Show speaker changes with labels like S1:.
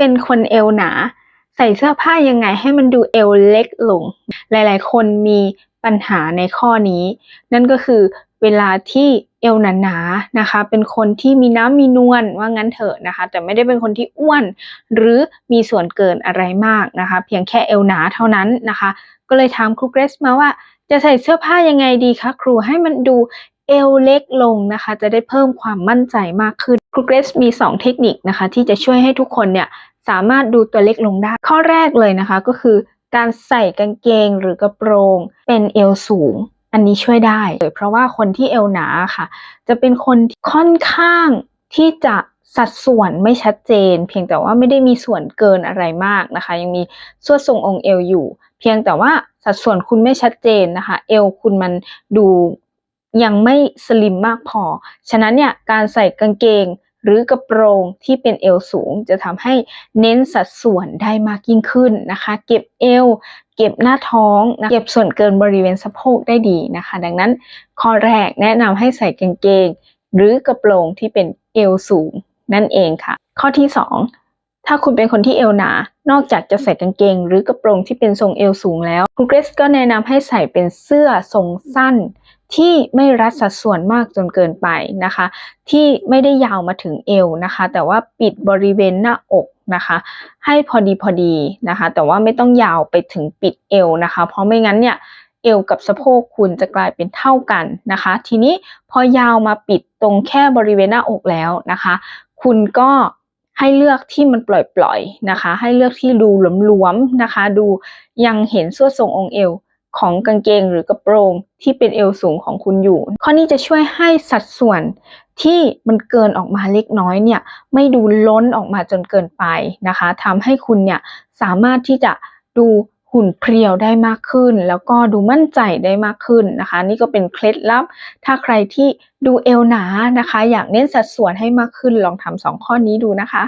S1: เป็นคนเอวหนา ใส่เสื้อผ้ายังไงให้มันดูเอวเล็กลง หลาย ๆ คนมีปัญหาในข้อนี้ นั่นก็คือเวลาที่เอวหนาๆนะคะ เป็นคนที่มีน้ำมีนวลว่างั้นเถอะนะคะ แต่ไม่ได้เป็นคนที่อ้วน หรือมีส่วนเกินอะไรมากนะคะ เพียงแค่เอวหนาเท่านั้นนะคะ ก็เลยถามครูเกรซมาว่า จะใส่เสื้อผ้ายังไงดีคะครูให้มันดูเอวเล็กลงนะคะ จะได้เพิ่มความมั่นใจมากขึ้นครูเกรซมี 2 เทคนิคนะคะ ที่จะช่วยให้ทุกคนเนี่ย สามารถดูตัวเล็กลงได้ ข้อแรกเลยนะคะก็คือ การใส่กางเกงหรือกระโปรงเป็นเอวสูง อันนี้ช่วยได้เลยเพราะว่าคนที่เอวหนาค่ะ จะเป็นคนค่อนข้างที่จะสัดส่วนไม่ชัดเจน เพียงแต่ว่าไม่ได้มีส่วนเกินอะไรมากนะคะ ยังมีส่วนทรงองค์เอวอยู่ เพียงแต่ว่าสัดส่วนคุณไม่ชัดเจนนะคะ เอวคุณมันดูยังไม่สลิมมากพอ ฉะนั้นเนี่ยการใส่กางเกง หรือกระโปรงที่เป็นเอวสูง จะทำให้เน้นสัดส่วนได้มากยิ่งขึ้นนะคะ เก็บเอว เก็บหน้าท้องนะเก็บส่วนเกินบริเวณสะโพกได้ดีนะคะ ดังนั้นข้อแรกแนะนำให้ใส่กางเกง หรือกระโปรงที่เป็นเอวสูงนั่นเองค่ะ ข้อที่ 2 ถ้าคุณเป็นคนที่เอวหนา นอกจากจะใส่กางเกง หรือกระโปรงที่เป็นทรงเอวสูงแล้วครูเกรซก็แนะนำให้ใส่เป็นเสื้อทรงสั้น ที่ไม่รัดสัดส่วนมากจนเกินไปนะคะ ที่ไม่ได้ยาวมาถึงเอวนะคะ แต่ว่าปิดบริเวณหน้าอกนะคะ ให้พอดีพอดีนะคะ แต่ว่าไม่ต้องยาวไปถึงปิดเอวนะคะ เพราะไม่งั้นเนี่ยเอวกับสะโพกคุณจะกลายเป็นเท่ากันนะคะ ทีนี้พอยาวมาปิดตรงแค่บริเวณหน้าอกแล้วนะคะ คุณก็ ให้เลือกที่มันปล่อยๆนะคะ ให้เลือกที่ดูหลวมๆนะคะ ดูยังเห็นส่วนทรงองค์เอวของกางเกงหรือกระโปรงที่เป็นเอวสูงของคุณอยู่ ข้อนี้จะช่วยให้สัดส่วนที่มันเกินออกมาเล็กน้อยเนี่ยไม่ดูล้นออกมาจนเกินไปนะคะทำให้คุณเนี่ยสามารถที่จะดู หุ่นเพรียวได้มากขึ้น แล้วก็ดูมั่นใจได้มากขึ้นนะคะ นี่ก็เป็นเคล็ดลับ ถ้าใครที่ดูเอวหนานะคะ อยากเน้นสัดส่วนให้มากขึ้นลองทำสองข้อนี้ดูนะคะ